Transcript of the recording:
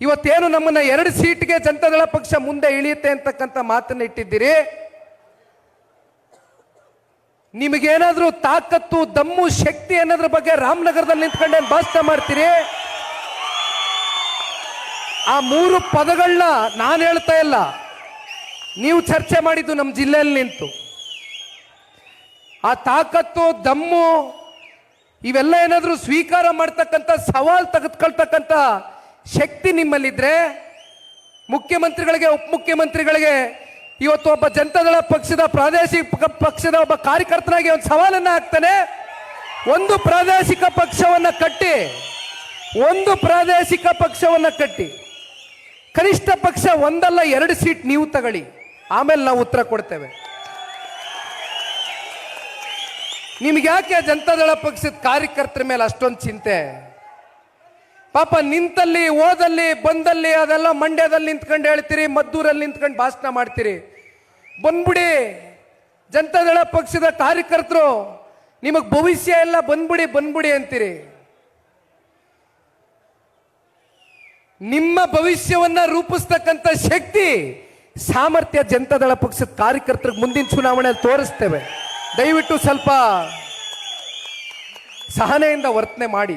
ಇವತ್ತೇನು ನಮ್ಮನ್ನ ಎರಡು ಸೀಟ್ಗೆ ಜನತಾದಳ ಪಕ್ಷ ಮುಂದೆ ಇಳಿಯುತ್ತೆ ಅಂತಕ್ಕಂಥ ಮಾತನ್ನ ಇಟ್ಟಿದ್ದೀರಿ? ನಿಮಗೇನಾದ್ರೂ ತಾಕತ್ತು, ದಮ್ಮು, ಶಕ್ತಿ ಅನ್ನೋದ್ರ ಬಗ್ಗೆ ರಾಮನಗರದಲ್ಲಿ ನಿಂತ್ಕೊಂಡೇನು ಭಾಷಣ ಮಾಡ್ತೀರಿ? ಆ ಮೂರು ಪದಗಳನ್ನ ನಾನು ಹೇಳ್ತಾ ಇಲ್ಲ. ನೀವು ಚರ್ಚೆ ಮಾಡಿದ್ದು ನಮ್ಮ ಜಿಲ್ಲೆಯಲ್ಲಿ ನಿಂತು. ಆ ತಾಕತ್ತು, ದಮ್ಮು, ಇವೆಲ್ಲ ಏನಾದರೂ ಸ್ವೀಕಾರ ಮಾಡ್ತಕ್ಕಂಥ, ಸವಾಲು ತೆಗೆದುಕೊಳ್ತಕ್ಕಂಥ ಶಕ್ತಿ ನಿಮ್ಮಲ್ಲಿದ್ರೆ ಮುಖ್ಯಮಂತ್ರಿಗಳಿಗೆ ಉಪಮುಖ್ಯಮಂತ್ರಿಗಳಿಗೆ ಇವತ್ತು ಒಬ್ಬ ಜನತಾದಳ ಪಕ್ಷದ ಪ್ರಾದೇಶಿಕ ಪಕ್ಷದ ಒಬ್ಬ ಕಾರ್ಯಕರ್ತನಾಗಿ ಒಂದು ಸವಾಲನ್ನು ಹಾಕ್ತಾನೆ. ಒಂದು ಪ್ರಾದೇಶಿಕ ಪಕ್ಷವನ್ನ ಕಟ್ಟಿ, ಒಂದು ಪ್ರಾದೇಶಿಕ ಪಕ್ಷವನ್ನ ಕಟ್ಟಿ. ಕನಿಷ್ಠ ಪಕ್ಷ ಒಂದಲ್ಲ, ಎರಡು ಸೀಟ್ ನೀವು ತಗೊಳ್ಳಿ. ಆಮೇಲೆ ನಾವು ಉತ್ತರ ಕೊಡ್ತೇವೆ. ನಿಮ್ಗೆ ಯಾಕೆ ಜನತಾದಳ ಪಕ್ಷದ ಕಾರ್ಯಕರ್ತರ ಮೇಲೆ ಅಷ್ಟೊಂದು ಚಿಂತೆ? ಪಾಪ ನಿಂತಲ್ಲಿ, ಓದಲ್ಲಿ, ಬಂದಲ್ಲಿ, ಅದೆಲ್ಲ ಮಂಡ್ಯದಲ್ಲಿ ನಿಂತ್ಕೊಂಡು ಹೇಳ್ತೀರಿ, ಮದ್ದೂರಲ್ಲಿ ನಿಂತ್ಕೊಂಡು ಭಾಷಣ ಮಾಡ್ತೀರಿ. ಬಂದ್ಬಿಡಿ, ಜನತಾದಳ ಪಕ್ಷದ ಕಾರ್ಯಕರ್ತರು, ನಿಮಗೆ ಭವಿಷ್ಯ ಎಲ್ಲ ಬಂದ್ಬಿಡಿ ಬಂದ್ಬಿಡಿ ಅಂತೀರಿ. ನಿಮ್ಮ ಭವಿಷ್ಯವನ್ನ ರೂಪಿಸ್ತಕ್ಕಂಥ ಶಕ್ತಿ ಸಾಮರ್ಥ್ಯ ಜನತಾದಳ ಪಕ್ಷದ ಕಾರ್ಯಕರ್ತರಿಗೆ ಮುಂದಿನ ಚುನಾವಣೆಯಲ್ಲಿ ತೋರಿಸ್ತೇವೆ. ದಯವಿಟ್ಟು ಸ್ವಲ್ಪ ಸಹನೆಯಿಂದ ವರ್ತನೆ ಮಾಡಿ.